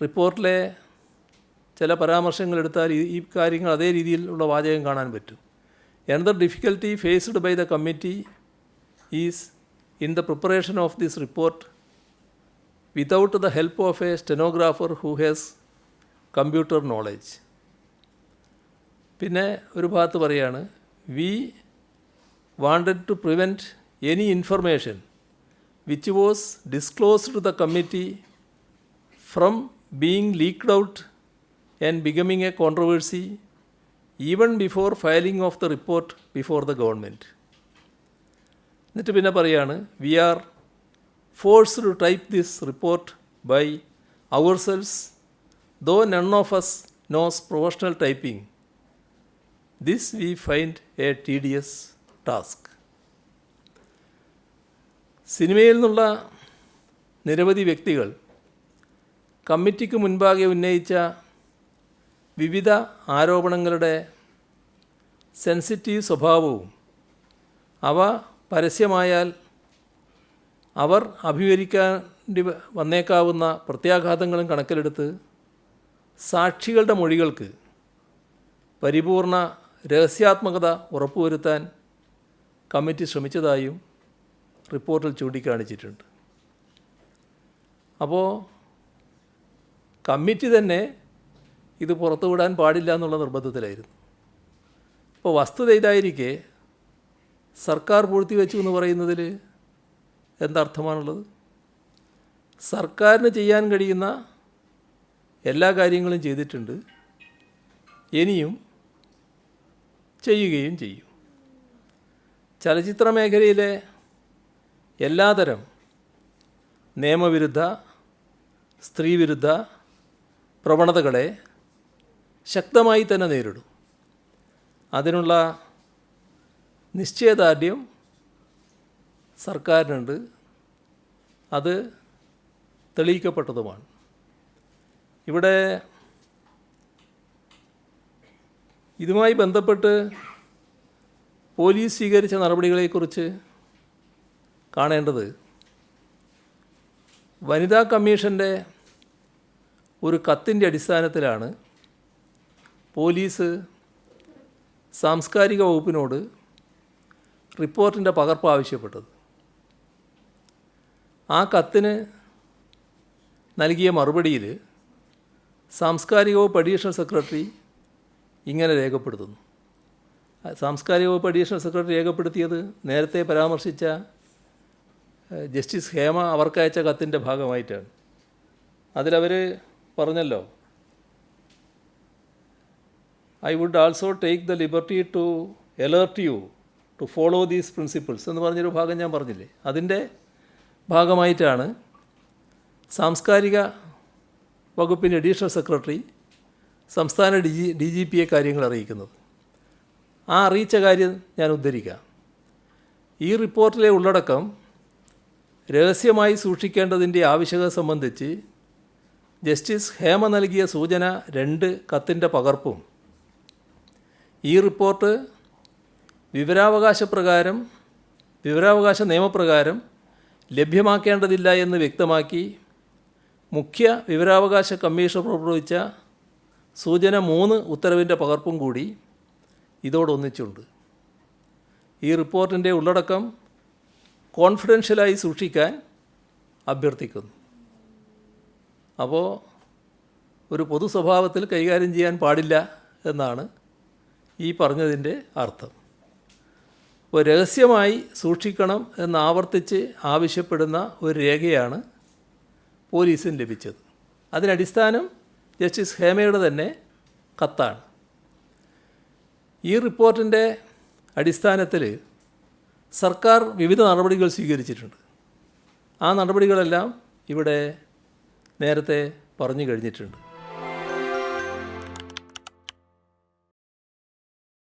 റിപ്പോർട്ടിലെ ചില പരാമർശങ്ങൾ എടുത്താൽ ഈ- കാര്യങ്ങൾ അതേ രീതിയിലുള്ള വാചകം കാണാൻ പറ്റും. Another difficulty faced by the committee is in the preparation of this report without the help of a stenographer who has computer knowledge പിന്നെ ഒരു ഭാഗത്ത് പറയാണ് we wanted to prevent any information which was disclosed to the committee from being leaked out and becoming a controversy even before filing of the report before the government എന്നിട്ട് പിന്നെ പറയാണ് we are forced to type this report by our cells though none of us knows professional typing this we find a T D S task സിനിമയിൽ നിന്നുള്ള നിരവധി വ്യക്തികൾ കമ്മിറ്റിക്ക് മുൻപാകെ ഉന്നയിച്ച വിവിധ ആരോപണങ്ങളുടെ സെൻസിറ്റീവ് സ്വഭാവവും അവ പരസ്യമായാൽ അവർ അഭിമുഖീകരിക്കേണ്ടി വ- വന്നേക്കാവുന്ന പ്രത്യാഘാതങ്ങളും കണക്കിലെടുത്ത് സാക്ഷികളുടെ മൊഴികൾക്ക് പരിപൂർണ രഹസ്യാത്മകത ഉറപ്പുവരുത്താൻ കമ്മിറ്റി ശ്രമിച്ചതായും റിപ്പോർട്ടിൽ ചൂണ്ടിക്കാണിച്ചിട്ടുണ്ട്. അപ്പോൾ കമ്മിറ്റി തന്നെ ഇത് പുറത്തുവിടാൻ പാടില്ല എന്നുള്ള നിർബന്ധത്തിലായിരുന്നു. അപ്പോൾ വസ്തുത ഇതായിരിക്കെ സർക്കാർ പൂഴ്ത്തിവെച്ചു എന്ന് പറയുന്നതിൽ എന്തർത്ഥമാണുള്ളത് സർക്കാരിന് ചെയ്യാൻ കഴിയുന്ന എല്ലാ കാര്യങ്ങളും ചെയ്തിട്ടുണ്ട്. ഇനിയും ചെയ്യുകയും ചെയ്യും. ചലച്ചിത്ര മേഖലയിലെ എല്ലാതരം നിയമവിരുദ്ധ സ്ത്രീവിരുദ്ധ പ്രവണതകളെ ശക്തമായി തന്നെ നേരിടും. അതിനുള്ള നിശ്ചയദാർഢ്യം സർക്കാരിനുണ്ട്. അത് തെളിയിക്കപ്പെട്ടതുമാണ്. ഇവിടെ ഇതുമായി ബന്ധപ്പെട്ട് പോലീസ് സ്വീകരിച്ച നടപടികളെക്കുറിച്ച് കാണേണ്ടത് വനിതാ കമ്മീഷന്റെ ഒരു കത്തിന്റെ അടിസ്ഥാനത്തിലാണ് പോലീസ് സാംസ്കാരിക വകുപ്പിനോട് റിപ്പോർട്ടിന്റെ പകർപ്പ് ആവശ്യപ്പെട്ടത്. ആ കത്തിന് നൽകിയ മറുപടിയിൽ സാംസ്കാരിക വകുപ്പ് അഡീഷണൽ സെക്രട്ടറി ഇങ്ങനെ രേഖപ്പെടുത്തുന്നു. സാംസ്കാരിക വകുപ്പ് അഡീഷണൽ സെക്രട്ടറി രേഖപ്പെടുത്തിയത് നേരത്തെ പരാമർശിച്ച ജസ്റ്റിസ് ഹേമ അവർക്കയച്ച കത്തിന്റെ ഭാഗമായിട്ടാണ്. അതിലവർ പറഞ്ഞല്ലോ. I would also take the liberty to alert you to follow these principles എന്ന് പറഞ്ഞൊരു ഭാഗം ഞാൻ പറഞ്ഞില്ലേ? അതിന്റെ ഭാഗമായിട്ടാണ് സാംസ്കാരിക വകുപ്പിന്റെ അഡീഷണൽ സെക്രട്ടറി സംസ്ഥാന ഡി ജി ഡി ജി പിയെ കാര്യങ്ങൾ അറിയിക്കുന്നത്. ആ അറിയിച്ച കാര്യം ഞാൻ ഉദ്ധരിക്കാം ഈ റിപ്പോർട്ടിലെ ഉള്ളടക്കം രഹസ്യമായി സൂക്ഷിക്കേണ്ടതിന്റെ ആവശ്യകത സംബന്ധിച്ച് ജസ്റ്റിസ് ഹേമ നൽകിയ സൂചന രണ്ട് കത്തിന്റെ പകർപ്പും. ഈ റിപ്പോർട്ട് വിവരാവകാശ പ്രകാരം വിവരാവകാശ നിയമപ്രകാരം ലഭ്യമാക്കേണ്ടതില്ല എന്ന് വ്യക്തമാക്കി മുഖ്യ വിവരാവകാശ കമ്മീഷൻ പുറപ്പെടുവിച്ച സൂചന മൂന്ന് ഉത്തരവിന്റെ പകർപ്പും കൂടി ഇതോടൊന്നിച്ചുണ്ട്. ഈ റിപ്പോർട്ടിന്റെ ഉള്ളടക്കം കോൺഫിഡൻഷ്യലായി സൂക്ഷിക്കാൻ അഭ്യർത്ഥിക്കുന്നു. അപ്പോൾ ഒരു പൊതു സ്വഭാവത്തിൽ കൈകാര്യം ചെയ്യാൻ പാടില്ല എന്നാണ് ഈ പറഞ്ഞതിന്റെ അർത്ഥം. അപ്പോൾ രഹസ്യമായി സൂക്ഷിക്കണം എന്ന് ആവർത്തിച്ച് ആവശ്യപ്പെടുന്ന ഒരു രേഖയാണ് പോലീസിന് ലഭിച്ചത്. അതിനടിസ്ഥാനം ജസ്റ്റിസ് ഹേമയുടെ തന്നെ കത്താണ്. ഈ റിപ്പോർട്ടിന്റെ അടിസ്ഥാനത്തിൽ സർക്കാർ വിവിധ നടപടികൾ സ്വീകരിച്ചിട്ടുണ്ട്. ആ നടപടികളെല്ലാം ഇവിടെ നേരത്തെ പറഞ്ഞു കഴിഞ്ഞിട്ടുണ്ട്.